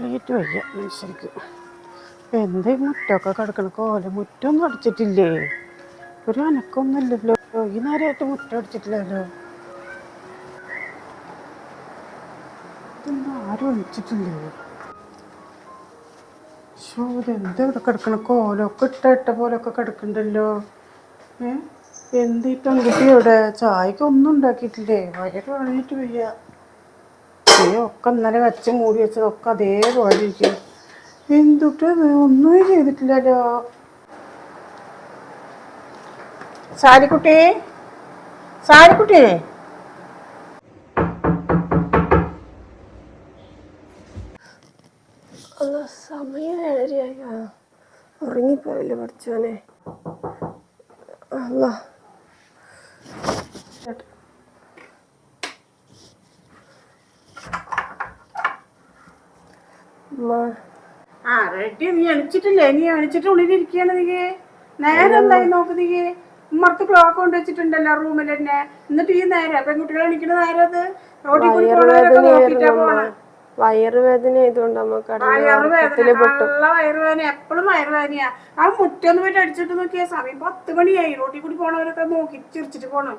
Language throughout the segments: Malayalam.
കളിയിട്ട് വയ്യ. മനുഷ്യർക്ക് എന്തേ മുറ്റമൊക്കെ കിടക്കണ കോല മുറ്റൊന്നും അടിച്ചിട്ടില്ലേ? ഒരു അനക്കൊന്നുമില്ലല്ലോ. ഈ നേരമായിട്ട് മുറ്റം അടിച്ചിട്ടില്ലല്ലോ. ഇതൊന്നും ആരും അടിച്ചിട്ടില്ലേ ഷോ ഇതെന്താ ഇവിടെ കിടക്കണ? കോലൊക്കെ ഇട്ട പോലൊക്കെ കിടക്കണ്ടല്ലോ. ഏ? എന്ത് ഈ പെൺകുട്ടി ഇവിടെ? ചായക്ക് ഒന്നും ഉണ്ടാക്കിയിട്ടില്ലേ? വയറ് കളഞ്ഞിട്ട് വയ്യ. ഈ ഒക്കെ ഇന്നലെ വെച്ച് മൂടി വെച്ചതൊക്കെ അതേപോലെ ഇരിക്കും എന്തുട്ട് ഒന്നും ചെയ്തിട്ടില്ലല്ലോ. സാരിക്കുട്ടി? സാരിക്കുട്ടി? സമയം ഏഴരയായി. ഉറങ്ങിപ്പോയല്ലോ പഠിച്ചോനെ അല്ല. ആ റെഡി നീ എണിച്ചിട്ടില്ലേ? നീ എണിച്ചിട്ട് ഉള്ളിലിരിക്കുകയാണ് നീ. നേരെ എന്തായി നോക്ക് നീ. ഉമ്മർത്ത് ക്ലോക്ക് കൊണ്ട് വെച്ചിട്ടുണ്ടല്ലോ റൂമിൽ തന്നെ എന്നിട്ട് ഈ നേരം പെൺകുട്ടികൾ എണിക്കുന്ന നേരം അത് റോഡിൽ കൂടി പോണവരൊക്കെ നോക്കിട്ടാ പോണേ. വയറുവേദന ആയതുകൊണ്ട് വയറുവേദന എപ്പോഴും വയറുവേദനയാ ആ മുറ്റൊന്ന് പോയിട്ട് അടിച്ചിട്ട് നോക്കിയ സമയം പത്ത് മണിയായി. റോഡിൽ കൂടി പോണവരൊക്കെ നോക്കി ചിരിച്ചിട്ട് പോണം.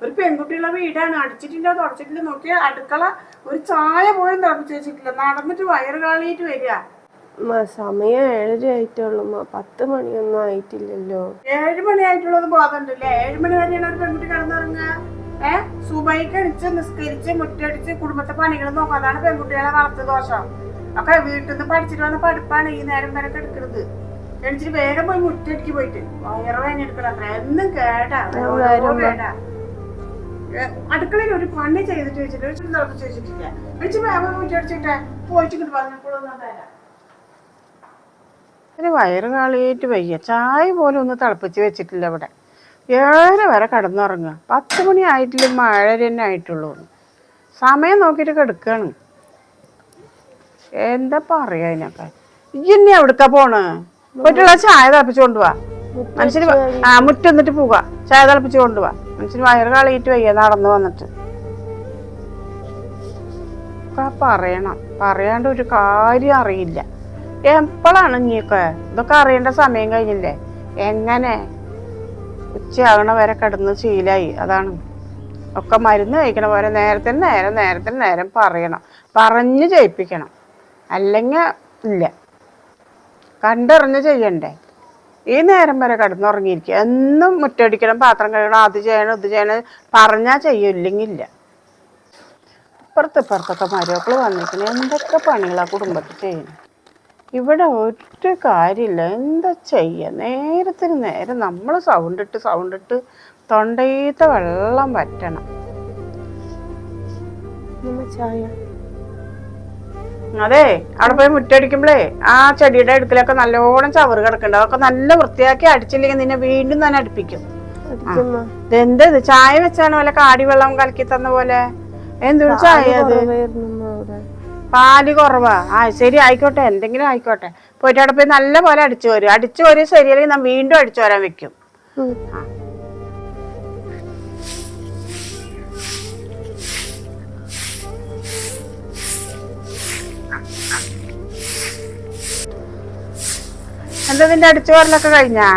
ഒരു പെൺകുട്ടിയുള്ള വീടാണ്. അടിച്ചിട്ടില്ല തുടച്ചിട്ടില്ല നോക്കിയ അടുക്കള ഒരു ചായ പോലും തിളപ്പിച്ച് വെച്ചിട്ടില്ല. നടന്നിട്ട് വയറ് കാളിയിട്ട് വരിക. സമയം ഏഴര ആയിട്ടുള്ളൂ പത്ത് മണിയൊന്നും ആയിട്ടില്ലല്ലോ. ഏഴ് മണിയായിട്ടുള്ളത് ബോധമുണ്ടല്ലേ? ഏഴ് മണി വരെയാണ് ഒരു പെൺകുട്ടി കിടന്നിറങ്ങുക. ഏ? സുബൈക്ക് അടിച്ച് നിസ്കരിച്ച് മുറ്റടിച്ച് കുടുംബത്തെ പണികൾ നോക്കുക. അതാണ് പെൺകുട്ടികളെ വളർത്തു ദോഷം. ഒക്കെ വീട്ടിൽ നിന്ന് പഠിച്ചിട്ട് വന്ന പഠിപ്പാണ് ഈ നേരം വരെ എടുക്കുന്നത് എണിച്ചിട്ട് വേഗം പോയി മുറ്റടിക്ക് പോയിട്ട്. വയറ് വേദന എടുക്കണം അത്ര എന്നും കേടാ കേടാ. അടുക്കളയിൽ ഒരു പണി ചെയ്തിട്ട് വെച്ചിട്ട് ഒരു തിളപ്പിച്ച് വെച്ചിട്ടില്ല. വെച്ച് വേഗം മുറ്റടിച്ചിട്ട് പോയിട്ട് ഇങ്ങോട്ട് വയറ് കളിയിട്ട് വയ്യ. ചായ പോലും ഒന്ന് തിളപ്പിച്ച് വെച്ചിട്ടില്ല ഇവിടെ. ഏഴര വരെ കിടന്നുറങ്ങുക. പത്ത് മണി ആയിട്ടില്ല മഴ തന്നെ ആയിട്ടുള്ളൂ. സമയം നോക്കിയിട്ട് കിടക്കാണ്. എന്താ പറയാ അതിനൊക്കെ ഇനി എവിടുക്ക പോണ്? പോയിട്ടുള്ള ചായ തിളപ്പിച്ച് കൊണ്ടുപോവാ മനുഷ്യന് ആ മുറ്റം എന്നിട്ട് പോവുക ചായ തിളപ്പിച്ച് കൊണ്ടുപോവാ മനുഷ്യന് വയറ് കളയിട്ട് വയ്യ നടന്നു വന്നിട്ട്. പറയണം. പറയാണ്ട് ഒരു കാര്യം അറിയില്ല. എപ്പോഴാണ് ഇനിയൊക്കെ? ഇതൊക്കെ അറിയേണ്ട സമയം കഴിഞ്ഞില്ലേ? എങ്ങനെ? ഉച്ചയാകണ വരെ കിടന്ന് ശീലായി. അതാണ്. ഒക്കെ മരുന്ന് കഴിക്കണ പോലെ നേരത്തിന് നേരം നേരത്തിന് നേരം പറയണം. പറഞ്ഞ് ചെയ്യിപ്പിക്കണം. അല്ലെങ്കിൽ ഇല്ല. കണ്ടറിഞ്ഞ് ചെയ്യണ്ടേ? ഈ നേരം വരെ കിടന്നുറങ്ങിയിരിക്കുക. എന്നും മുറ്റടിക്കണം പാത്രം കഴുകണം അത് ചെയ്യണം ഇത് ചെയ്യണം പറഞ്ഞാൽ ചെയ്യും ഇല്ലെങ്കിൽ ഇല്ല ഇപ്പുറത്ത് ഇപ്പുറത്തൊക്കെ മരുമക്കൾ വന്നിരിക്കണം എന്തൊക്കെ പണികളാണ് കുടുംബത്തിൽ ചെയ്യുന്നത് ഇവിടെ ഒരു കാര്യമില്ല. എന്താ ചെയ്യുക നേരത്തിന് നേരം നമ്മൾ സൗണ്ട് ഇട്ട് സൗണ്ട് ഇട്ട് തൊണ്ടയത്തെ വെള്ളം വറ്റണം. ചായ. അതെ അവിടെ പോയി മുറ്റടിക്കുമ്പോഴേ ആ ചെടിയുടെ അടുക്കലൊക്കെ നല്ലോണം ചവറ് കിടക്കുന്നുണ്ട് അതൊക്കെ നല്ല വൃത്തിയാക്കി അടിച്ചില്ലെങ്കിൽ നിന്നെ വീണ്ടും തന്നെ അടുപ്പിക്കും. എന്ത് ഇതെന്താ ഇത്? ചായ വെച്ചാണ് പോലെ കാടി വെള്ളം കലക്കി തന്ന പോലെ? എന്തൊരു ചായ അത് പാൽ കുറവാ. ആ ശരി ആയിക്കോട്ടെ. എന്തെങ്കിലും ആയിക്കോട്ടെ. പോയിട്ട് അവിടെ പോയി നല്ല പോലെ അടിച്ചു വരും അടിച്ചു വരും ശരിയല്ലെങ്കിൽ ഞാൻ വീണ്ടും അടിച്ചു വരാൻ വെക്കും. എന്താ നിന്റെ അടിച്ചു വരലൊക്കെ കഴിഞ്ഞാ?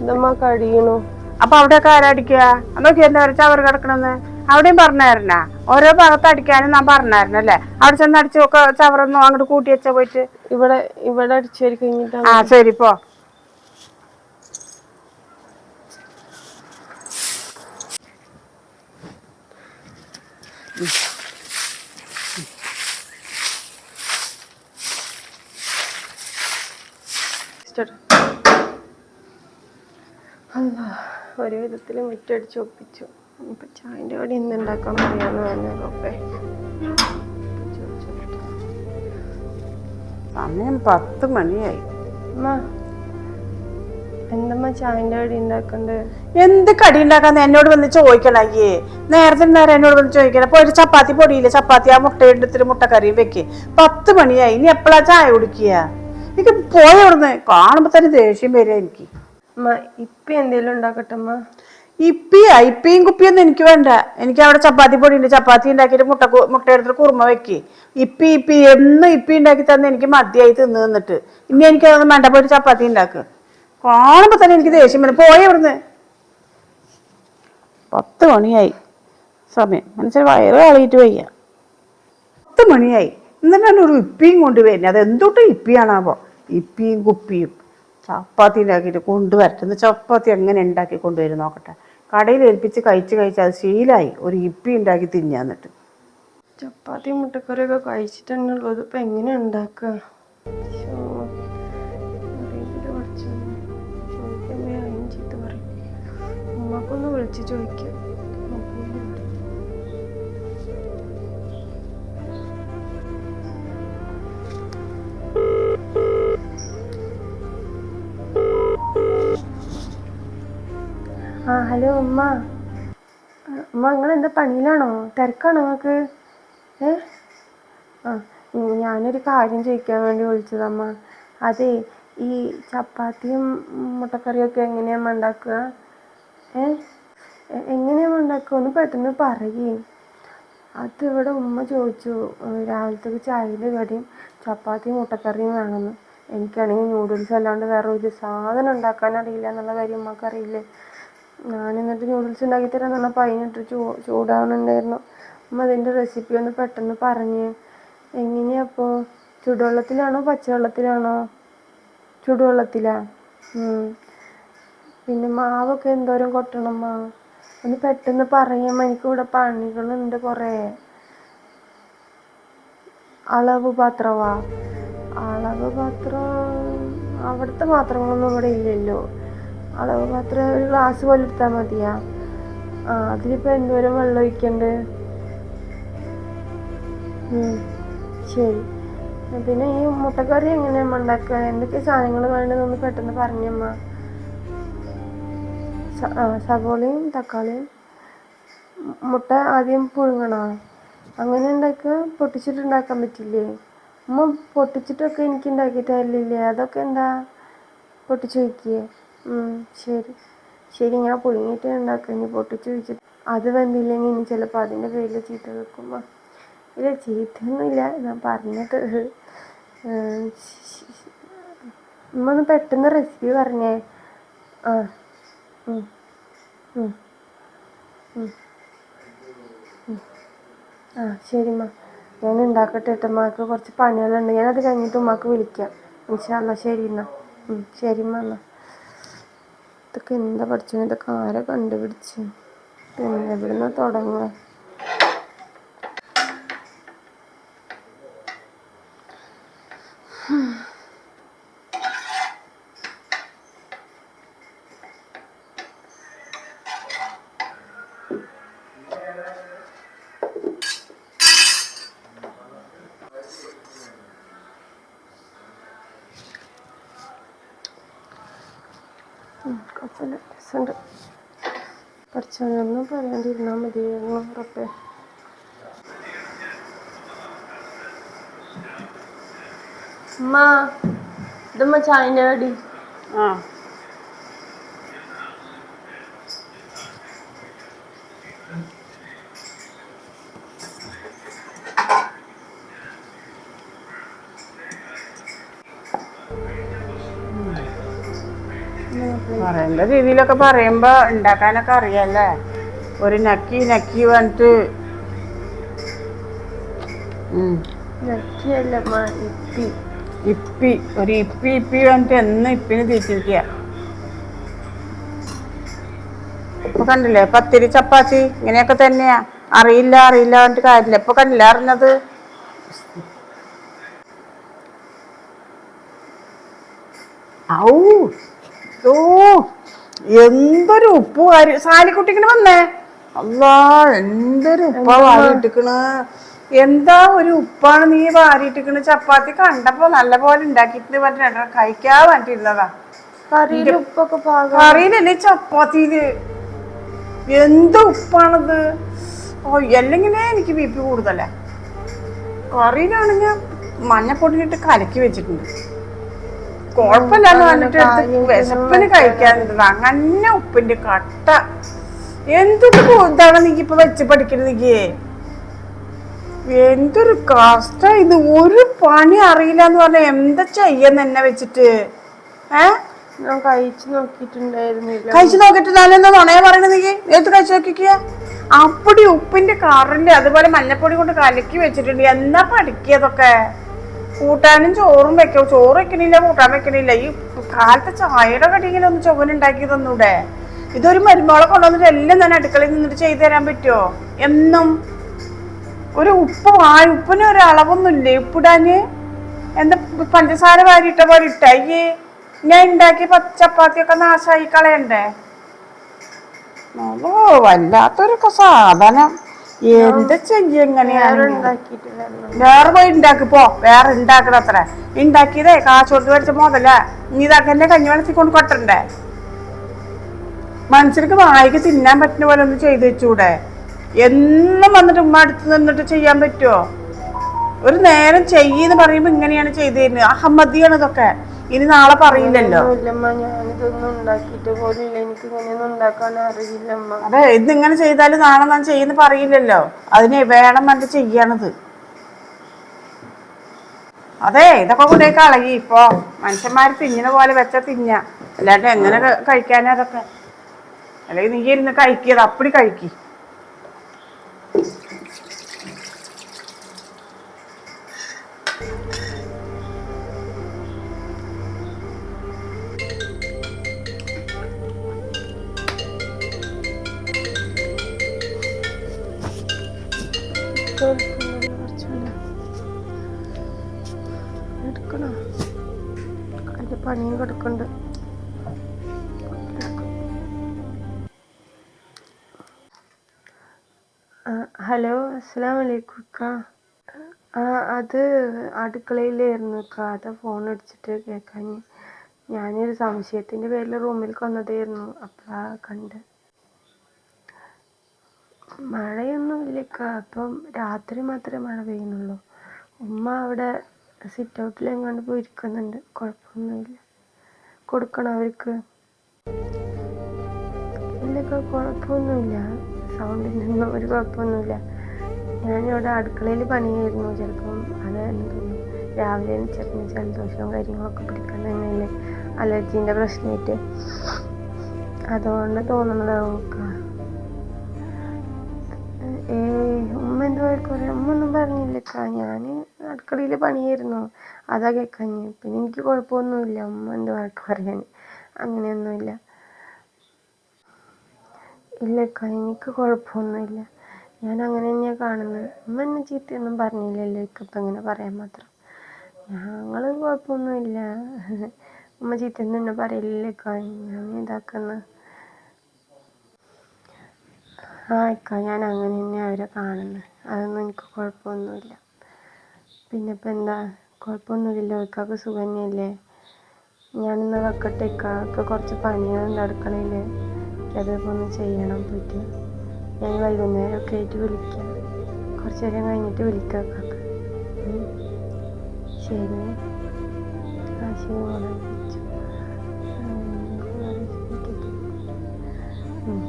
ഇതമ്മ കടിയണു? അപ്പൊ അവിടെയൊക്കെ ആരടിക്കുക നോക്കി എന്താ പറയുക അവർ കിടക്കണെന്ന് അവിടെയും പറഞ്ഞായിരുന്നാ? ഓരോ ഭാഗത്ത് അടിക്കാനും ഞാൻ പറഞ്ഞായിരുന്നല്ലേ അവിടെ ചെന്ന് അടിച്ചു ഒക്കെ ചവറൊന്നും അങ്ങോട്ട് കൂട്ടി വെച്ചാ പോയിട്ട്? ഇവിടെ ഇവിടെ അടിച്ചേരി കഴിഞ്ഞിട്ടാണ് ആ ശരി പോ. അല്ല ഒരു വിധത്തിൽ മുറ്റടിച്ച് ഒപ്പിച്ചു. ഇപ്പൊ ചായന്റെ കടി ഇന്ന് ഉണ്ടാക്കാൻ പറയാന്ന് പറഞ്ഞപ്പേ സമയം പത്ത് മണിയായി. എന്തമ്മ ചായന്റെ കടി ഉണ്ടാക്കണ്ടേ? എന്ത് കടി ഉണ്ടാക്കാന്ന് എന്നോട് വന്ന് ചോദിക്കണം നേരത്തെ നേരം എന്നോട് വന്ന് ചോദിക്കണം. അപ്പൊ ഒരു ചപ്പാത്തി പൊടിയില്ല? ചപ്പാത്തി ആ മുട്ട എടുത്തിട്ട് മുട്ടക്കറിയും വെക്ക്. പത്ത് മണിയായി. ഇനി എപ്പോഴാ ചായ കുടിക്കുക? എനിക്ക് പോയ അവിടുന്ന് കാണുമ്പോ തന്നെ ദേഷ്യം വരിക എനിക്ക്. അമ്മ ഇപ്പൊ എന്തേലും ഉണ്ടാക്കട്ടെ അമ്മ? ഇപ്പിയാ ഇപ്പിയും കുപ്പിയൊന്നും എനിക്ക് വേണ്ട. എനിക്ക് അവിടെ ചപ്പാത്തി പൊടി ഉണ്ട്. ചപ്പാത്തി ഉണ്ടാക്കിയിട്ട് മുട്ട മുട്ട എടുത്തിട്ട് കുറുമ വെക്കി. ഇപ്പി ഇപ്പി എന്നും ഇപ്പി ഉണ്ടാക്കി തന്നെ എനിക്ക് മതിയായി തിന്ന് നിന്നിട്ട്. ഇനി എനിക്ക് അതൊന്നും വേണ്ട. പോയിട്ട് ചപ്പാത്തി ഉണ്ടാക്കുക കാണുമ്പോ തന്നെ എനിക്ക് ദേഷ്യം വരും. പോയി ഇവിടുന്ന് പത്ത് മണിയായി. സമയം. മനസ്സിൽ വയറ് കളിയിട്ട് വയ്യ. പത്ത് മണിയായി. എന്നിട്ടാണ് ഒരു ഇപ്പിയും കൊണ്ടുവരുന്നത് അത് എന്തൊട്ട് ഇപ്പിയാണാവോ ഇപ്പിയും കുപ്പിയും ചപ്പാത്തി ഉണ്ടാക്കിയിട്ട് കൊണ്ടുവരട്ടെ. ചപ്പാത്തി എങ്ങനെ ഉണ്ടാക്കി കൊണ്ടുവരും നോക്കട്ടെ. കടയിൽ ഏൽപ്പിച്ച് കഴിച്ച് കഴിച്ച് അത് ശീലായി. ഒരു ഇപ്പി ഉണ്ടാക്കി തിന്നാന്നിട്ട് ചപ്പാത്തി മുട്ടക്കറിയൊക്കെ കഴിച്ചിട്ടുള്ളത് ഇപ്പം എങ്ങനെ ഉണ്ടാക്കുക? ഉമ്മാക്കൊന്ന് വിളിച്ച് ചോദിക്കാം. ആ ഹലോ ഉമ്മ. ഉമ്മ നിങ്ങൾ എന്താ പണിയിലാണോ? തിരക്കാണോ നിങ്ങൾക്ക്? ഏ? ആ ഞാനൊരു കാര്യം ചോദിക്കാൻ വേണ്ടി വിളിച്ചതമ്മ അതെ ഈ ചപ്പാത്തിയും മുട്ടക്കറിയൊക്കെ എങ്ങനെയാണ് ഉണ്ടാക്കുക? ഏ? എങ്ങനെയാണ് ഉണ്ടാക്കുക? ഒന്ന് പെട്ടെന്ന് പറയേ. അത് ഇവിടെ ഉമ്മ ചോദിച്ചു. രാവിലത്തേക്ക് ചായയിൽ കടിയും ചപ്പാത്തിയും മുട്ടക്കറിയും വേണമെന്ന് എനിക്കാണെങ്കിൽ നൂഡിൽസ് അല്ലാണ്ട് വേറെ ഒരു സാധനം ഉണ്ടാക്കാൻ അറിയില്ല എന്നുള്ള കാര്യം ഉമ്മക്ക് അറിയില്ലേ ഞാൻ എന്നിട്ട് നൂഡിൽസ് ഉണ്ടാക്കി തരാന്ന് പറഞ്ഞപ്പോൾ അതിനിട്ട് ചൂ ചൂടാവുന്നുണ്ടായിരുന്നു അമ്മ അതിന്റെ റെസിപ്പി ഒന്ന് പെട്ടെന്ന് പറഞ്ഞ്. എങ്ങനെയാ അപ്പോൾ ചുടുവെള്ളത്തിലാണോ? പച്ചവെള്ളത്തിലാണോ? ചുടുവെള്ളത്തിലാ? പിന്നെ മാവൊക്കെ എന്തോരം കൊട്ടണം മാ ഒന്ന് പെട്ടെന്ന് പറയാം എനിക്ക് ഇവിടെ പണികളുണ്ട് കുറേ. അളവ് പാത്രവാ? അളവ് പാത്രം അവിടുത്തെ പാത്രങ്ങളൊന്നും ഇവിടെ ഇല്ലല്ലോ. അളവ് മാത്രം ഒരു ഗ്ലാസ് പോലെ എടുത്താൽ മതിയാ. ആ അതിലിപ്പോൾ എന്തോരം വെള്ളം ഒഴിക്കണ്ട്? ശരി. പിന്നെ ഈ മുട്ടക്കറി എങ്ങനെയാണ് ഉണ്ടാക്കുക എന്തൊക്കെ സാധനങ്ങൾ വേണ്ടതെന്ന് പെട്ടെന്ന് പറഞ്ഞമ്മ സവോളയും തക്കാളിയും. മുട്ട ആദ്യം പുഴുങ്ങണോ? അങ്ങനെ ഉണ്ടാക്കുക പൊട്ടിച്ചിട്ടുണ്ടാക്കാൻ പറ്റില്ലേ? അമ്മ പൊട്ടിച്ചിട്ടൊക്കെ എനിക്ക് ഉണ്ടാക്കി തരലില്ലേ അതൊക്കെ എന്താ? പൊട്ടിച്ചു വയ്ക്കേ ശരി. ശരി ഞാൻ പുഴുങ്ങിയിട്ട് ഉണ്ടാക്കാം ഇനി പൊട്ടിച്ച് വെച്ചിട്ട്. അത് വെന്തില്ലെങ്കിൽ ഇനി ചിലപ്പോൾ അതിന്റെ പേരിൽ ചീത്ത വെക്കുമ്പോൾ ഇല്ല ചീത്തയൊന്നുമില്ല ഞാൻ പറഞ്ഞത്. ഉമ്മ ഒന്ന് പെട്ടെന്ന് റെസിപ്പി പറഞ്ഞേ. ആ. ആ ശരി ഉമ്മ. ഞാൻ ഉണ്ടാക്കട്ടെ കേട്ടോ. ഉമ്മാക്ക് കുറച്ച് പണികളുണ്ട്. ഞാനത് കഴിഞ്ഞിട്ട് ഉമ്മാക്ക് വിളിക്കാം. ഇൻഷാല്ല ശരി എന്നാ ശരിമ്മ ശരി ഉമ്മ എന്നാ ഇതൊക്കെ എന്താ പഠിച്ചത്? ഇതൊക്കെ ആരെ കണ്ടുപിടിച്ച്? പിന്നെ എവിടുന്ന തുടങ്ങുക? പറയാണ്ടിരുന്നാൽ മതിയായിരുന്നു ഉറപ്പേ. ഉമ്മ ഇതമ്മ ചായന്റെ കടി. ആ. പറയേണ്ട രീതിയിലൊക്കെ പറയുമ്പോ ഉണ്ടാക്കാനൊക്കെ അറിയാല്ലേ? ഒരു നക്കി നക്കി അമ്മ ഇപ്പി. ഒരു ഇപ്പി ഇപ്പി വന്നിട്ട് എന്ന് ഇപ്പിന് തിരിച്ചിരിക്കുക ഇപ്പൊ കണ്ടില്ലേ പത്തിരി ചപ്പാത്തി ഇങ്ങനെയൊക്കെ തന്നെയാ. അറിയില്ല അറിയില്ല പറഞ്ഞിട്ട് കാര്യമില്ല. ഇപ്പൊ കണ്ടില്ല അറിഞ്ഞത്? ഔ ഓ എന്തൊരു ഉപ്പ് കാര്യം സാലിക്കുട്ടിങ്ങനെ വന്നേ? അല്ലാ എന്തൊരു ഉപ്പ വാരിട്ടിക്കണ് എന്താ ഒരു ഉപ്പാണ് നീ വാരിട്ടിക്കണ് ചപ്പാത്തി കണ്ടപ്പോ നല്ല പോലെ ഉണ്ടാക്കിട്ട് പറഞ്ഞിട്ട് കഴിക്കാൻ പറ്റിയിരുന്നതാ കറിയിലല്ലേ ചപ്പാത്തിയിൽ? എന്ത് ഉപ്പാണത്? ഓ അല്ലെങ്കിലേ എനിക്ക് ബി പി കൂടുതലാ. ഞാൻ മഞ്ഞപ്പൊടിയിട്ട് കലക്കി വെച്ചിട്ടുണ്ട്. കുഴപ്പമില്ലാന്ന് പറഞ്ഞിട്ട് വിശപ്പിന് കഴിക്കാൻ അങ്ങനെ ഉപ്പിന്റെ കട്ട. എന്തൊരു ഇതാണ് നീ ഇപ്പൊ വെച്ച് പഠിക്കണത് നീ എന്തൊരു കഷ്ട ഇത്? ഒരു പണി അറിയില്ല എന്ന് പറഞ്ഞാ എന്താ ചെയ്യാന്ന് എന്നെ വെച്ചിട്ട്? ഏ? ഞാൻ കഴിച്ചു നോക്കിയിട്ടുണ്ടായിരുന്നില്ല. കഴിച്ചു നോക്കിട്ട് എന്താ നുണയെ പറയണത് നീ ഏത് കഴിച്ചു നോക്കിക്കുക അപ്പടി ഉപ്പിന്റെ കറിന്റെ അതുപോലെ മഞ്ഞപ്പൊടി കൊണ്ട് കലക്കി വെച്ചിട്ടുണ്ട്. എന്നാ പഠിക്കതൊക്കെ കൂട്ടാനും ചോറും വെക്കും? ചോറ് വെക്കണില്ല കൂട്ടാൻ വെക്കണില്ല. ഈ കാലത്തെ ചായയുടെ കടിയെങ്കിലും ഒന്ന് ചുവനുണ്ടാക്കി തന്നൂടെ ഇതൊരു മരുമോളെ കൊണ്ടുവന്നിട്ട് എല്ലാം തന്നെ അടുക്കളയിൽ നിന്നിട്ട് ചെയ്തു തരാൻ പറ്റുമോ? എന്നും. ഒരു ഉപ്പ് ആ ഉപ്പിന് ഒരു അളവൊന്നുമില്ലേ. ഉപ്പിടാന് എന്താ പഞ്ചസാര വാരിയിട്ട പോലെ ഇട്ടായി ഞാൻ ഉണ്ടാക്കിയ ചപ്പാത്തിയൊക്കെ നാശമായി കളയണ്ടേ? ഓ വല്ലാത്തൊരു സാധനം. എന്ത് ചെയ്യ വേറെ പോയി ഉണ്ടാക്കി പോ. വേറെ ഉണ്ടാക്കണത്ര. ഉണ്ടാക്കിയതേ കാശ് കൊടുത്ത് വരച്ച നീ ഇതാക്കന്നെ കഞ്ഞി വെള്ളത്തിൽ കൊണ്ട് കൊട്ടണ്ടേ? മനുഷ്യർക്ക് വായിക്ക് തിന്നാൻ പറ്റുന്ന പോലെ ഒന്ന് ചെയ്തു വെച്ചൂടെ? എന്നും വന്നിട്ട് ഉമ്മ അടുത്ത് നിന്നിട്ട് ചെയ്യാൻ പറ്റുമോ ഒരു നേരം ചെയ്യെന്ന് പറയുമ്പോ ഇങ്ങനെയാണ് ചെയ്തു തരുന്നത് അഹമ്മദിയാണ് ഇതൊക്കെ. ഇനി നാളെ പറയില്ലല്ലോ. അതെ ഇതിങ്ങനെ ചെയ്താലും നാളെ ഞാൻ ചെയ്യുന്ന പറയില്ലല്ലോ. അതിനെ വേണം പറഞ്ഞിട്ട് ചെയ്യണത്. അതെ ഇതൊക്കെ കൊണ്ടേ കളയി ഇപ്പൊ. മനുഷ്യന്മാര് തിന്നണ പോലെ വെച്ച തിന്ന. അല്ലാണ്ട് എങ്ങനെ ക- കഴിക്കാനാ അതൊക്കെ? അല്ലെങ്കിൽ നീ ഇരുന്ന് കഴിക്കിയത് അപ്പടി കഴിക്കി. പണിയും കിടക്കുന്നുണ്ട്. ഹലോ അലൈക്കും വലൈക്കും അക്ക ആ അത് അടുക്കളയിലായിരുന്നു അക്ക അതാ ഫോൺ അടിച്ചിട്ട് കേൾക്കാൻ ഞാനൊരു സംശയത്തിന്റെ പേരിൽ റൂമിലേക്ക് വന്നതായിരുന്നു അപ്പോഴാ കണ്ട്. മഴയൊന്നും ഇല്ലക്ക അപ്പം രാത്രി മാത്രമേ മഴ പെയ്യുന്നുള്ളൂ. ഉമ്മ അവിടെ സിറ്റ് ഔട്ടിലെങ്ങാണ്ട് പോയി ഇരിക്കുന്നുണ്ട് കുഴപ്പമൊന്നുമില്ല. കൊടുക്കണം അവർക്ക്? ഇല്ലക്ക കുഴപ്പമൊന്നുമില്ല. സൗണ്ടിനൊന്നും ഒരു കുഴപ്പമൊന്നുമില്ല. ഞാനിവിടെ അടുക്കളയിൽ പണിയായിരുന്നു. ചിലപ്പം അത് തോന്നുന്നു രാവിലെ ചെറിയ ജലദോഷവും കാര്യങ്ങളൊക്കെ പിടിക്കാൻ തന്നെയല്ലേ അലർജീന്റെ പ്രശ്നമായിട്ട്. അതുകൊണ്ട് തോന്നുന്നതാവും അക്ക ഏയ് ഉമ്മ എന്തോ പറയാം ഉമ്മ ഒന്നും പറഞ്ഞില്ലക്ക ഞാൻ അടുക്കളയിൽ പണിയായിരുന്നു. അതാ കേൾക്കാഞ്ഞ് പിന്നെ എനിക്ക് കുഴപ്പമൊന്നുമില്ല. ഉമ്മ എന്തോ ആയിട്ട് പറയാൻ? അങ്ങനെയൊന്നുമില്ല. ഇല്ലക്ക എനിക്ക് കുഴപ്പമൊന്നുമില്ല. ഞാൻ അങ്ങനെ തന്നെയാണ് കാണുന്നത്. ഉമ്മ എന്നെ ചീത്തയൊന്നും പറഞ്ഞില്ലല്ലോ ഇക്കപ്പം ഇങ്ങനെ പറയാൻ മാത്രം. ഞങ്ങൾ കുഴപ്പമൊന്നുമില്ല. ഉമ്മ ചീത്തയൊന്നും എന്നെ പറയില്ലേക്കാ ഞാൻ ഇതാക്കുന്ന. ആ ഇക്ക ഞാൻ അങ്ങനെ തന്നെയാണ് അവരെ കാണുന്നത് അതൊന്നും എനിക്ക് കുഴപ്പമൊന്നുമില്ല. പിന്നെ ഇപ്പം എന്താ? കുഴപ്പമൊന്നുമില്ലല്ലോ ഇക്കാക്ക് സുഖം തന്നെയല്ലേ ഞാനിന്ന് വെക്കട്ടെ ഇക്കാക്ക് കുറച്ച് പണികളുണ്ട് അടുക്കളയിൽ അതൊക്കെ ഒന്ന് ചെയ്യണം പോയിട്ട്. ഞാൻ വൈകുന്നേരമൊക്കെ ആയിട്ട് വിളിക്കാം. കുറച്ച് നേരം കഴിഞ്ഞിട്ട് വിളിക്കാം കാക്ക ശരി.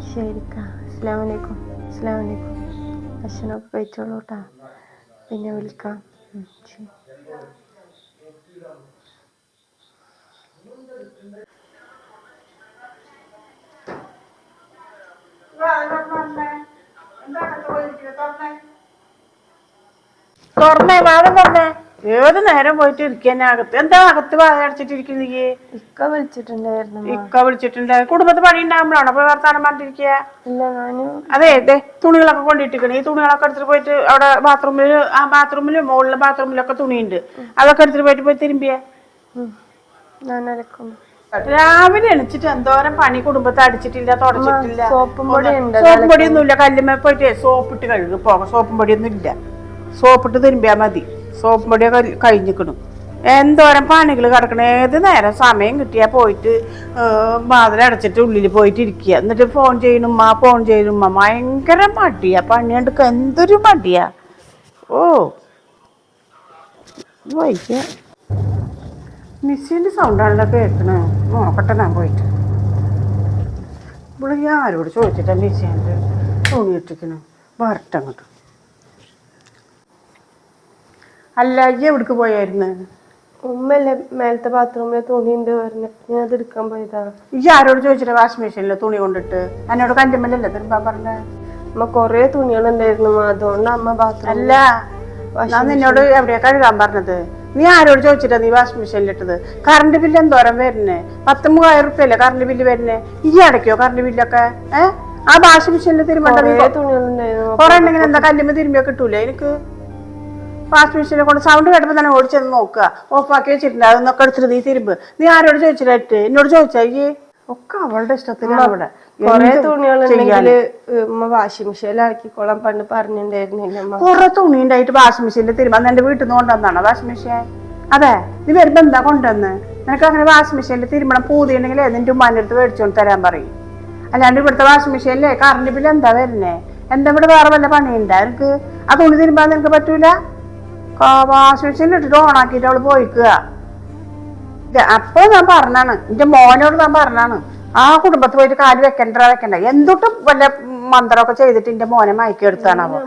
ശരിക്ക അസ്സാം വലൈക്കും അസ്സാം വലൈക്കും ഭക്ഷണമൊക്കെ കഴിച്ചോളൂ കേട്ടോ പിന്നെ വിളിക്കാം. ശരി. തുറന്നേ? വാദം തുറന്നേ. ഏത് നേരം പോയിട്ട് ഇരിക്കാൻ അകത്ത്? എന്താ അകത്ത് നീ? ഇക്ക വിളിച്ചിട്ടുണ്ടായിരുന്നു ഇക്ക വിളിച്ചിട്ടുണ്ട്. കുടുംബത്ത് പണി ഉണ്ടാകുമ്പോഴാണോ അപ്പൊ വർത്താനം പറഞ്ഞിരിക്കുക ഇല്ല ഞാനും അതെ ദേ തുണികളൊക്കെ കൊണ്ടിട്ടിരിക്കണേ. ഈ തുണികളൊക്കെ എടുത്തിട്ട് പോയിട്ട് അവിടെ ബാത്റൂമിൽ ആ ബാത്റൂമിലും മുകളിലെ ബാത്റൂമിലൊക്കെ തുണിയുണ്ട്. അതൊക്കെ എടുത്തിട്ട് പോയിട്ട് പോയി തിരുമ്പിയാ? ഞാൻ അലക്കും രാവിലെ എണിച്ചിട്ട് എന്തോരം പണി കുടുംബത്തെ അടിച്ചിട്ടില്ല തുടച്ചിട്ടില്ല. സോപ്പും പൊടി ഉണ്ട് സോപ്പും പൊടിയൊന്നും ഇല്ല കല്ലുമ്മ പോയിട്ട് സോപ്പിട്ട് കഴുകും പോകാം. സോപ്പും പൊടിയൊന്നും ഇല്ല. സോപ്പിട്ട് തിരുമ്പിയാൽ മതി. സോപ്പും പൊടിയൊക്കെ കഴിഞ്ഞിക്കണം എന്തോരം പണികൾ കിടക്കണ? ഏത് നേരം സമയം കിട്ടിയാൽ പോയിട്ട് വാതിലടച്ചിട്ട് ഉള്ളിൽ പോയിട്ട് ഇരിക്കുക. എന്നിട്ട് ഫോൺ ചെയ്യണുമ്മ ഫോൺ ചെയ്യണുമ്മ ഭയങ്കര മടിയാ. പണി എടുക്കുക എന്തൊരു മടിയാ. ഓ. വൈകിയ മിസ്സിന്റെ സൗണ്ടാണല്ലോ കേൾക്കണേ നോക്കട്ടെ ഞാൻ പോയിട്ട്. ഇവിടെ ആരോട് ചോദിച്ചിട്ടാ മിസ്സിയാന്റെ തുണി ഇട്ടിക്കണു വരട്ടങ്ങോട്ട് അല്ല ഈ എവിടേക്ക് പോയായിരുന്നു? ഉമ്മല്ലേ മേലത്തെ ബാത്റൂമിലെ തുണി ഉണ്ട് പറഞ്ഞു. ഞാൻ അത് എടുക്കാൻ പോയതാ. ഈ ആരോട് ചോദിച്ചിട്ട് വാഷിംഗ് മെഷീനിൽ തുണി കൊണ്ടിട്ട്? എന്നോട് കല്ലുമ്മലല്ലേ തിരുമ്പാൻ പറഞ്ഞേ? അമ്മ കൊറേ തുണികളുണ്ടായിരുന്നു. അതുകൊണ്ട് അമ്മ ബാത്റൂം അല്ല ഞാൻ നിന്നോട് എവിടെയാ കഴുകാൻ പറഞ്ഞത്? നീ ആരോട് ചോദിച്ചിട്ടാ നീ വാഷിംഗ് മെഷീനിൽ ഇട്ടത്? കറണ്ട് ബില്ല് എന്തോരം വരുന്നേ? പത്ത് മൂവായിരം റുപ്യ അല്ലേ കറണ്ട് ബില്ല് വരുന്നേ? ഈ അടയ്ക്കോ കറണ്ട് ബില്ലൊക്കെ ഏ? ആ വാഷിംഗ് മെഷീനിൽ തിരുമ്പണ്ട കൊറേ ഉണ്ടെങ്കിൽ എന്താ കല്ലുമ്പോ തിരുമ്പിയോ കിട്ടൂലേ എനിക്ക് വാഷിംഗ് മെഷീനെ കൊണ്ട് സൗണ്ട് കേട്ടപ്പോ തന്നെ ഓടിച്ചെന്ന് നോക്കുക. ഓഫാക്കി വെച്ചിട്ടുണ്ട്. അതൊന്നൊക്കെ എടുത്തിട്ട് നീ തിരുമ്പ്. നീ ആരോട് ചോദിച്ചിട്ട് എന്നോട് ചോദിച്ചാ ഈ ഒക്കെ അവളുടെ ഇഷ്ടത്തിലാണ് അവിടെ കൊറേ തുണികളുണ്ടെങ്കിൽ ഉമ്മ വാഷിംഗ് മെഷീനിലാക്കിക്കോളാൻ പണ്ട് പറഞ്ഞിട്ടുണ്ടായിരുന്നില്ല കുറെ തുണി ഉണ്ടായിട്ട് വാഷിംഗ് മെഷീനിൽ തിരുമ്പാൻ എന്റെ വീട്ടിൽ നിന്ന് കൊണ്ടുവന്നാണോ വാഷിംഗ് മെഷീൻ? അതെ നീ വരുമ്പോ എന്താ കൊണ്ടുവന്ന്? നിനക്ക് അങ്ങനെ വാഷിംഗ് മെഷീനിൽ തിരുമ്പണം പൂതി ഉണ്ടെങ്കിലേ നിന്റെ ഉമ്മാന്റെ അടുത്ത് മേടിച്ചോണ്ട് തരാൻ പറയും. അല്ലാണ്ട് ഇവിടുത്തെ വാഷിംഗ് മെഷീനിലെ കറണ്ട് ബില്ല് എന്താ വരുന്നേ എന്താ ഇവിടെ വേറെ വല്ല പണിയുണ്ട്? എനിക്ക് ആ തുണി തിരുമ്പാൻ നിനക്ക് പറ്റൂല? വാഷിംഗ് മെഷീനിൽ ഇട്ടിട്ട് ഓണാക്കിയിട്ട് അവൾ പോയിക്കുക അപ്പൊ ഞാൻ പറഞ്ഞാണ് എന്റെ മോനോട് ഞാൻ പറഞ്ഞാണ് ആ കുടുംബത്തിൽ പോയിട്ട് കാൽ വെക്കണ്ട വെക്കണ്ട. എന്തൊട്ടും വല്ല മന്ത്രമൊക്കെ ചെയ്തിട്ട് എന്റെ മോനെ മയക്കെടുത്താണ് അവ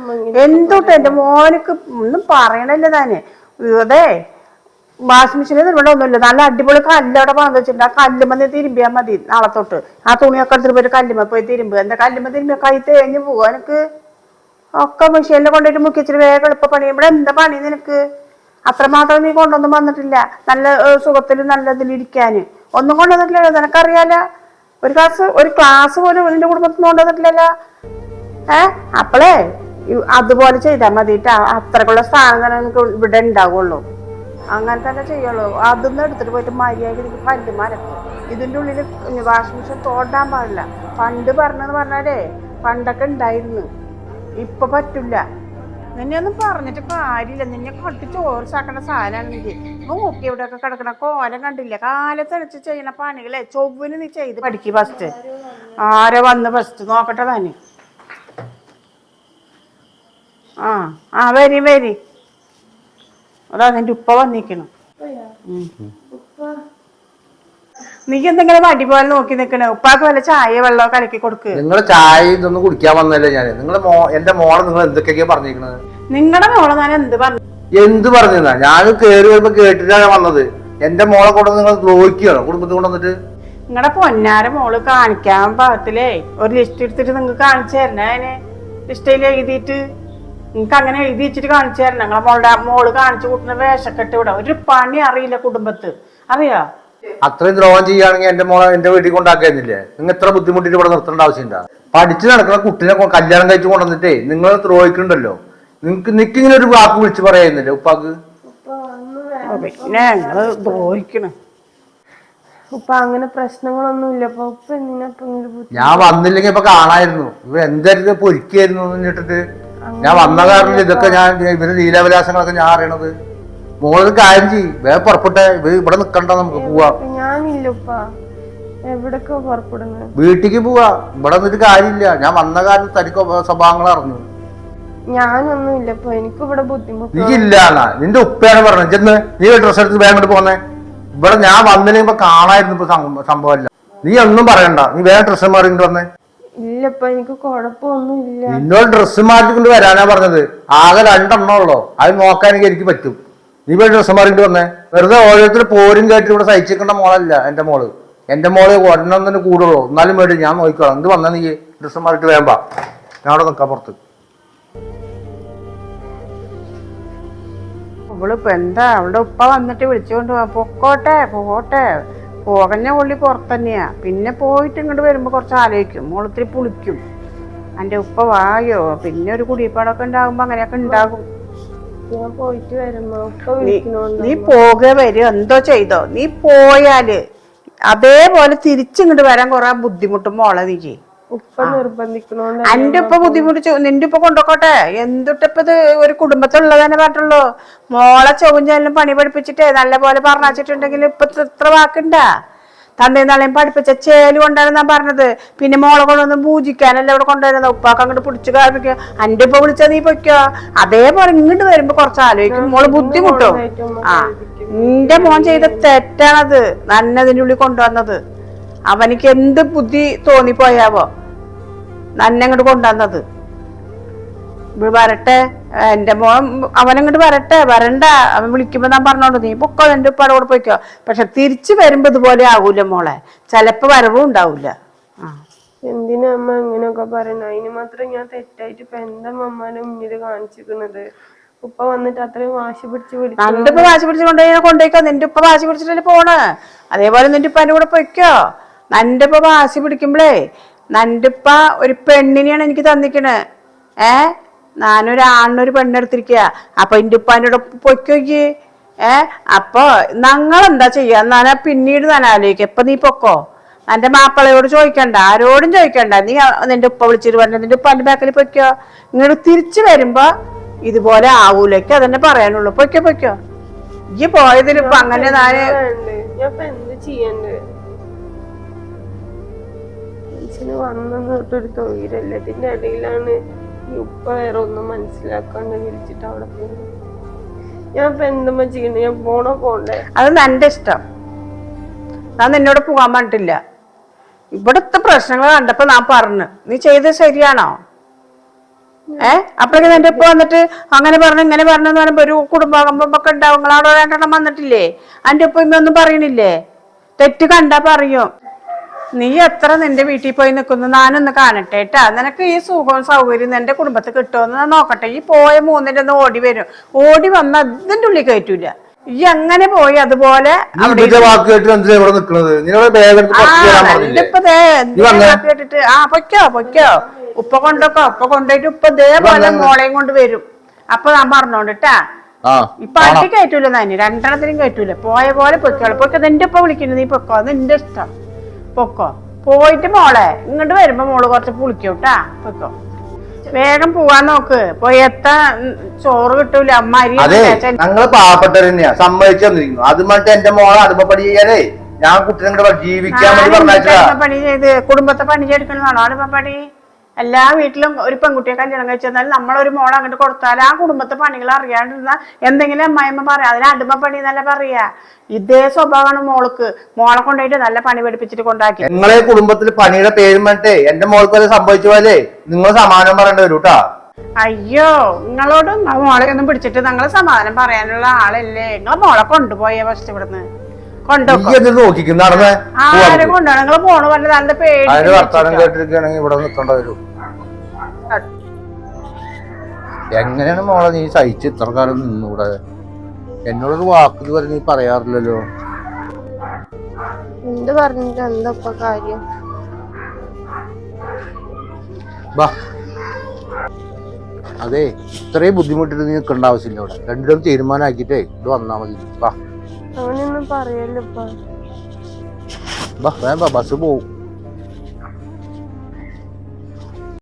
എന്തൊട്ട് എന്റെ മോനക്ക് ഒന്നും പറയണല്ലേ താന് അതെ വാഷിംഗ് മെഷീനിൽ ഇവിടെ ഒന്നുമില്ല. നല്ല അടിപൊളി കല്ലവിടെ പണിത് വെച്ചിട്ടുണ്ട്. ആ കല്ലുമ്മ തിരുമ്പിയാൽ മതി നാളെ തൊട്ട്. ആ തുണിയൊക്കെ എടുത്തിട്ട് പോയിട്ട് കല്ലുമ്മ പോയി തിരുമ്പ്. എന്താ കല്ലുമ്മ തിരുമ്പിയ കൈ തേഞ്ഞു പോവാ എനിക്ക് ഒക്കെ മെഷീനിൽ കൊണ്ടുപോയിട്ട് മുക്കിച്ചിട്ട് വേഗം എളുപ്പ പണി. ഇവിടെ എന്താ പണി നിനക്ക്? അത്രമാത്രം നീ കൊണ്ടൊന്നും വന്നിട്ടില്ല. നല്ല സുഖത്തിൽ നല്ലതിലിരിക്കാൻ ഒന്നും കൊണ്ടുവന്നിട്ടില്ലല്ലോ. നിനക്കറിയാലോ. ഒരു ക്ലാസ് ഒരു ക്ലാസ് പോലും നിന്റെ കുടുംബത്തിൽ നിന്ന് കൊണ്ടുവന്നിട്ടില്ലല്ലോ. ഏ? അപ്പളേ അതുപോലെ ചെയ്താൽ മതിട്ടാ അത്രക്കുള്ള സ്ഥാനം നിനക്ക് ഇവിടെ ഉണ്ടാവുള്ളൂ. അങ്ങനെ തന്നെ ചെയ്യുള്ളൂ. അതൊന്നും എടുത്തിട്ട് പോയിട്ട് മര്യാദ പണ്ട് മരക്കും. ഇതിന്റെ ഉള്ളിൽ വാഷിംഗ് മെഷീൻ തോണ്ടാൻ പാടില്ല. പണ്ട് പറഞ്ഞെന്ന് പറഞ്ഞാലേ പണ്ടൊക്കെ ഉണ്ടായിരുന്നു. ഇപ്പൊ പറ്റില്ല നിന്നെ ഒന്നും പറഞ്ഞിട്ട് കാര്യമില്ല. നിന്നെ കൊട്ടി ചോറ് ചാക്കണ സാധനമാണെങ്കിൽ നോക്കി ഇവിടെയൊക്കെ കിടക്കണ കോലം കണ്ടില്ല. കാലത്തടിച്ച് ചെയ്യണ പണികളെ ചൊവ്വിന് നീ ചെയ്ത് പഠിക്കും ഫസ്റ്റ് ആരെ വന്ന് ഫസ്റ്റ് നോക്കട്ടെ തന്നെ ആ ആ വരി വരി. അതാ നിന്റെ ഉപ്പ വന്നിരിക്കണം. നീ എന്തെങ്കിലും വടി പോലെ നോക്കി നിക്കണേ. ഉപ്പാക്ക് വല്ല ചായ വെള്ളമോ കലക്കി കൊടുക്ക്. നിങ്ങൾ ചായ ഇതൊന്നും കുടിക്കാൻ വന്നല്ലേ ഞാൻ നിങ്ങൾ മോ എന്റെ മോളെ നിങ്ങൾ എന്തൊക്കെയാ പറഞ്ഞിരിക്കണത്? നിങ്ങളുടെ മോളെ ഞാൻ എന്ത് പറഞ്ഞു? എന്ത് പറഞ്ഞാ ഞാൻ കേറി വരുമ്പോ കേട്ടിട്ടാണ് വന്നത്. എന്റെ മോളെ കൊണ്ട് നിങ്ങൾ ദ്രോഹിക്കുകയാണ്? കുടുംബത്തിൽ കൊണ്ടുവന്നിട്ട് നിങ്ങളുടെ പൊന്നാര മോൾ കാണിക്കാൻ പാകത്തിലേ ഒരു ലിസ്റ്റ് എടുത്തിട്ട് നിങ്ങൾക്ക് കാണിച്ചു തരണേ അതിനെ. ലിസ്റ്റയിൽ എഴുതിയിട്ട് നിങ്ങൾക്ക് അങ്ങനെ എഴുതി വെച്ചിട്ട് കാണിച്ചു തരണം. നിങ്ങളെ മോളുടെ മോൾ കാണിച്ചു കൂട്ടുന്ന വേഷക്കെട്ട് ഇവിടെ. ഒരു പണി അറിയില്ല കുടുംബത്ത്. അറിയാ? അത്രയും ദ്രോഹം ചെയ്യുകയാണെങ്കിൽ എന്റെ മോളെ എന്റെ വീട്ടിൽ കൊണ്ടാക്കുന്നില്ലേ നിങ്ങൾ എത്ര ബുദ്ധിമുട്ടിട്ട് ഇവിടെ നിർത്തേണ്ട ആവശ്യമില്ല. പഠിച്ചു നടക്കുന്ന കുട്ടിനെ കല്യാണം കഴിച്ചു കൊണ്ടുവന്നിട്ടേ നിങ്ങൾ ദ്രോഹിക്കുന്നുണ്ടല്ലോ നിങ്ങൾക്ക് നിക്കിങ്ങനെ ഒരു വാക്ക് വിളിച്ചു പറയുന്നില്ലേ ഉപ്പാക്ക്? പിന്നെ നിങ്ങൾ ദ്രോഹിക്കണ്. ഉപ്പ അങ്ങനെ പ്രശ്നങ്ങളൊന്നും ഇല്ല. ഉപ്പ ഞാൻ വന്നില്ലെങ്കിൽ ഇപ്പൊ കാണായിരുന്നു. ഇവർ എന്തായിരുന്നു പൊരിക്കായിരുന്നു ഞാൻ വന്ന കാരണം ഇതൊക്കെ ഞാൻ ഇവർ ലീലാവിലാസങ്ങളൊക്കെ ഞാൻ അറിയണത്. മോളൊരു കാര്യം ചെയ്യ്. വേഗം പുറപ്പെട്ടെ ഇവിടെ നിക്കണ്ട നമുക്ക് പോവാ. ഞാനില്ല ഉപ്പ എവിടൊക്കെ പുറപ്പെടുന്നത് വീട്ടിക്ക് പോവാ. ഇവിടെ നിന്നിട്ട് കാര്യമില്ല. ഞാൻ വന്ന കാര്യം തനിക്ക് സ്വഭാവങ്ങൾ അറിഞ്ഞു. ഞാനൊന്നും ഇല്ല ഇപ്പൊ എനിക്ക് ഇവിടെ ബുദ്ധിമുട്ട് ഇല്ല നിന്റെ ഉപ്പയാണ് പറഞ്ഞത്. ചെന്ന് നീ ഡ്രസ് എടുത്ത് വേഗം ഇങ്ങോട്ട് പോന്നേ. ഇവിടെ ഞാൻ വന്നില്ല ഇപ്പൊ കാണായിരുന്നു ഇപ്പൊ സംഭവമല്ല. നീ ഒന്നും പറയണ്ട. നീ വേഗം ഡ്രസ്സ് വന്നേ. ഇല്ലപ്പ എനിക്ക് കുഴപ്പമൊന്നും ഇല്ല നിന്നോട് ഡ്രസ്സ് മാറ്റിക്കൊണ്ട് വരാനാ പറഞ്ഞത്. ആകെ രണ്ടെണ്ണം ഉള്ളോ. അത് നോക്കാൻ എനിക്ക് പറ്റും. നീ പോയി ഡ്രസ്സ് മാറിയിട്ട് വന്നേ? വെറുതെ ഓരോരുത്തർ പോരും കേട്ടിട്ട് ഇവിടെ സഹിച്ചിരിക്കേണ്ട മോളല്ല എന്റെ മോൾ. എന്റെ മോൾ ഒരെണ്ണം തന്നെ കൂടുള്ളൂ. എന്നാലും വേണ്ടി ഞാൻ നോക്കിക്കോളാം. എന്ത് വന്നാ നീ ഡ്രസ്സ് മാറിയിട്ട് വേമ്പാ ഞാൻ അവിടെ നിൽക്കാം പുറത്ത്. ഇവളിപ്പോ എന്താ? അവളുടെ ഉപ്പ വന്നിട്ട് വിളിച്ചുകൊണ്ട് പൊക്കോട്ടെ പോകട്ടെ. പോകഞ്ഞ പുള്ളി പുറത്തന്നെയാ പിന്നെ പോയിട്ട് ഇങ്ങോട്ട് വരുമ്പോ കുറച്ച് ആലോചിക്കും. മോളത്തിരി പുളിക്കും. എന്റെ ഉപ്പ വായോ? പിന്നെ ഒരു കുടിപ്പാടൊക്കെ ഉണ്ടാകുമ്പോ അങ്ങനെയൊക്കെ ഉണ്ടാകും. ഞാൻ പോയിട്ട് വരുമ്പോ നീ- പോകെ വരും. എന്തോ ചെയ്തോ? നീ പോയാൽ അതേപോലെ തിരിച്ചിങ്ങോട്ട് വരാൻ കുറെ ബുദ്ധിമുട്ടും മോളെ നീ ചെയ്യും ഉപ്പ ഇപ്പൊ ബുദ്ധിമുട്ട് നിന്റെ ഉപ്പ കൊണ്ടോക്കോട്ടെ? എന്തുട്ടിപ്പത് ഒരു കുടുംബത്തിലുള്ളത് തന്നെ പറഞ്ഞുള്ളൂ മോളെ ചൊവ്വഞ്ചാലും പണി പഠിപ്പിച്ചിട്ടേ നല്ല പോലെ പറഞ്ഞിട്ടുണ്ടെങ്കിൽ ഇപ്പൊ ഇത്ര വാക്കുണ്ടാ? തന്റെ നാളെയും പഠിപ്പിച്ച ചേലു കൊണ്ടാണ് ഞാൻ പറഞ്ഞത്. പിന്നെ മോളെ കൊണ്ടൊന്നും പൂജിക്കാനല്ല ഇവിടെ കൊണ്ടുവരുന്നത്. ഉപ്പാക്ക് അങ്ങോട്ട് പിടിച്ചു കാണിക്കുക അന്റെ ഉപ്പ വിളിച്ചാ നീ പൊയ്ക്കോ. അതേപോലെ ഇങ്ങോട്ട് വരുമ്പോ കുറച്ച് ആലോചിക്കും. മോൾ ബുദ്ധിമുട്ടോ. ആ നിന്റെ മോൻ ചെയ്ത തെറ്റാണത്. നന്നതിന്റെ ഉള്ളിൽ കൊണ്ടുവന്നത്. അവനിക്ക് എന്ത് ബുദ്ധി തോന്നിപ്പോയാവോ? നന്നെ അങ്ങോട്ട് കൊണ്ടുവന്നത്. വരട്ടെ. എന്റെ മോൻ അവനങ്ങോട്ട് വരട്ടെ വരണ്ട. അവൻ വിളിക്കുമ്പോ ഞാൻ പറഞ്ഞോണ്ട് നീ പൊക്കോ എന്റെ ഉപ്പാടെ കൂടെ പോയിക്കോ. പക്ഷെ തിരിച്ചു വരുമ്പോ ഇതുപോലെ ആകൂല മോളെ. ചെലപ്പോ വരവും ഉണ്ടാവൂല. എന്തിനാ അമ്മ ഇങ്ങനെയൊക്കെ പറയണ അതിന് മാത്രം ഞാൻ തെറ്റായിട്ട് ഇപ്പൊ എന്താ അമ്മമാരെ മുന്നിൽ കാണിച്ചിരിക്കുന്നത്? ഉപ്പ വന്നിട്ട് അത്രയും വാശി പിടിച്ച് വിളിച്ചു? വാശി പിടിച്ച് കൊണ്ടുപോയി കൊണ്ടുപോയിക്കോ നിന്റെ ഉപ്പ വാശി പിടിച്ചിട്ടല്ലേ പോണ്? അതേപോലെ നിന്റെ ഉപ്പാന്റെ കൂടെ പൊയ്ക്കോ. നന്റെ ഉപ്പ വാശി പിടിക്കുമ്പളേ നന്റെ ഉപ്പ ഒരു പെണ്ണിനെയാണ് എനിക്ക് തന്നിക്കണേ. ഏ? ഞാനൊരു ആണിനൊരു പെണ്ണെടുത്തിരിക്കുക അപ്പൊ എന്റെ ഉപ്പാന്റെ കൂടെ പൊയ്ക്കോക്ക് ഏ? അപ്പൊ ഞങ്ങൾ എന്താ ചെയ്യാ? എന്നാ പിന്നീട് ഞാൻ ആലോചിക്കാം. ഇപ്പൊ നീ പൊക്കോ? എന്റെ മാപ്പിളയോട് ചോദിക്കണ്ട. ആരോടും ചോദിക്കണ്ട. നീ നിന്റെ ഉപ്പ വിളിച്ചിട്ട് പറഞ്ഞ നിന്റെ ഉപ്പാന്റെ ബാക്കിൽ പൊയ്ക്കോ. ഇങ്ങോട്ട് തിരിച്ചു വരുമ്പോ ഇതുപോലെ ആവൂലേക്ക് അതന്നെ പറയാനുള്ളൂ. പൊയ്ക്കോ പൊയ്ക്കോ. ഈ പോയതിൽ ഇപ്പൊ അങ്ങനെ ഞാൻ വന്നു തൊട്ടൊരു തൊഴിലല്ലേ? ഇതിന്റെ ഇടയിലാണ് ഉപ്പ ഒന്നും മനസ്സിലാക്കാണ്ട് വിളിച്ചിട്ട് അവിടെ പോയി. ഞാൻ ഇപ്പൊ എന്തുമ്മ ചെയ്യണ്ട ഞാൻ പോണോ പോണ്ടേ? അത് നിന്റെ ഇഷ്ടം. ഞാൻ നിന്നോട് പോകാൻ പറഞ്ഞിട്ടില്ല. ഇവിടുത്തെ പ്രശ്നങ്ങൾ കണ്ടപ്പോ ഞാൻ പറഞ്ഞു നീ ചെയ്തത് ശരിയാണോ? ഏ? അപ്പോഴേക്കും നിന്റെ ഇപ്പൊ വന്നിട്ട് അങ്ങനെ പറഞ്ഞു ഇങ്ങനെ പറഞ്ഞു എന്ന് പറയുമ്പോ ഒരു കുടുംബാകുമ്പൊക്കെ ഉണ്ടാവും. നിങ്ങളവിടെ രണ്ടെണ്ണം വന്നിട്ടില്ലേ? അന്റെ ഉപ്പ ഇമ്മൊന്നും പറയണില്ലേ? തെറ്റ് കണ്ടാ പറയും. നീ എത്ര നിന്റെ വീട്ടിൽ പോയി നിൽക്കുന്നു? ഞാനൊന്ന് കാണട്ടെ ട്ടാ. നിനക്ക് ഈ സുഖവും സൗകര്യം നിന്റെ കുടുംബത്തിൽ കിട്ടുമെന്ന് ഞാൻ നോക്കട്ടെ. ഈ പോയ മൂന്നിന്റെ ഒന്ന് ഓടി വരും. ഓടി വന്ന അതിന്റെ ഉള്ളിൽ കയറ്റൂല. ഈ അങ്ങനെ പോയി അതുപോലെ കേട്ടിട്ട് ആ, പൊയ്ക്കോ പൊയ്ക്കോ. ഉപ്പ കൊണ്ടൊക്കെ ഉപ്പ കൊണ്ടുപോയിട്ട് ഉപ്പ ഇതേപോലെ മോളെയും കൊണ്ട് വരും. അപ്പൊ ഞാൻ പറഞ്ഞോണ്ടിട്ടാ ഇപ്പൊ അടി കയറ്റൂല നാനി. രണ്ടെണ്ണത്തിനും കയറ്റൂല. പോയ പോലെ പൊയ്ക്കോളൂ. പൊയ്ക്കോ നിന്റെ ഉപ്പ വിളിക്കുന്നു നീ പൊക്കോ അത് നിന്റെ ഇഷ്ടം. പൊക്കോ. പോയിട്ട് മോളെ ഇങ്ങോട്ട് വരുമ്പോ മോൾ കുറച്ച് പുളിക്കൂട്ടാ. പൊക്കോ. വേഗം പോവാൻ നോക്ക്. പോയി എത്ര ചോറ് കിട്ടൂല. അമ്മ അരി അതെ ഞങ്ങൾ പാവപ്പെട്ടവർ തന്നെയാ സമ്മതിച്ചു തന്നിരിക്കുന്നു. അത് മറ്റേ എന്റെ മോളെ അടുപ്പപ്പടി ചെയ്യാനേ ഞാൻ കുട്ടികളുടെ ജീവിക്കാൻ വേണ്ടി പണി ചെയ്ത് കുടുംബത്തെ പണി ചെയ്തെടുക്കണതാണോ അടുപ്പപ്പടി എല്ലാ വീട്ടിലും ഒരു പെൺകുട്ടിയെ കല്യാണം കഴിച്ചെന്നാൽ നമ്മളൊരു മോൾ അങ്ങോട്ട് കൊടുത്താൽ ആ കുടുംബത്തെ പണികൾ അറിയാണ്ടിരുന്ന എന്തെങ്കിലും അമ്മായിമ്മ പറയാം. അതിന് അടിമ പണി എന്നല്ല പറയാ. ഇതേ സ്വഭാവമാണ് മോൾക്ക്. മോളെ കൊണ്ടുപോയിട്ട് നല്ല പണി പഠിപ്പിച്ചിട്ട് കൊണ്ടാക്കി. നിങ്ങളെ കുടുംബത്തിൽ പണിയുടെ പേരും മറ്റേ എന്റെ മോൾക്ക് അത് സംഭവിച്ച പോലെ നിങ്ങൾ സമാനം പറയേണ്ടി വരും കേട്ടാ അയ്യോ നിങ്ങളോട് മോളെ ഒന്നും പിടിച്ചിട്ട് നിങ്ങളെ സമാധാനം പറയാനുള്ള ആളല്ലേ. നിങ്ങളെ മോളെ കൊണ്ടുപോയ ഫസ്റ്റ് ഇവിടുന്ന്. കൊണ്ടുപോയി ആരെ കൊണ്ടുപോകണം? നിങ്ങൾ പോണ പറഞ്ഞ നല്ല പേടി വർത്താനം കേട്ടിരിക്കുകയാണെങ്കിൽ ഇവിടെ നിൽക്കേണ്ട വരും. എങ്ങനെയാണ് മോളെ നീ സഹിച്ച് ഇത്ര കാലം നിന്നൂടെ എന്നോടൊരു വാക്ക് ഇതുവരെ നീ പറയാറില്ലല്ലോ. എന്ത് പറഞ്ഞിട്ട് എന്താ കാര്യം? അതെ ഇത്രയും ബുദ്ധിമുട്ടിട്ട് നീ നിൽക്കേണ്ട ആവശ്യമില്ല ഇവിടെ രണ്ടിലും തീരുമാനമാക്കിട്ടേ ഇത് വന്നാ മതി. അവനൊന്നും പറയല്ലോ ബസ് പോവും.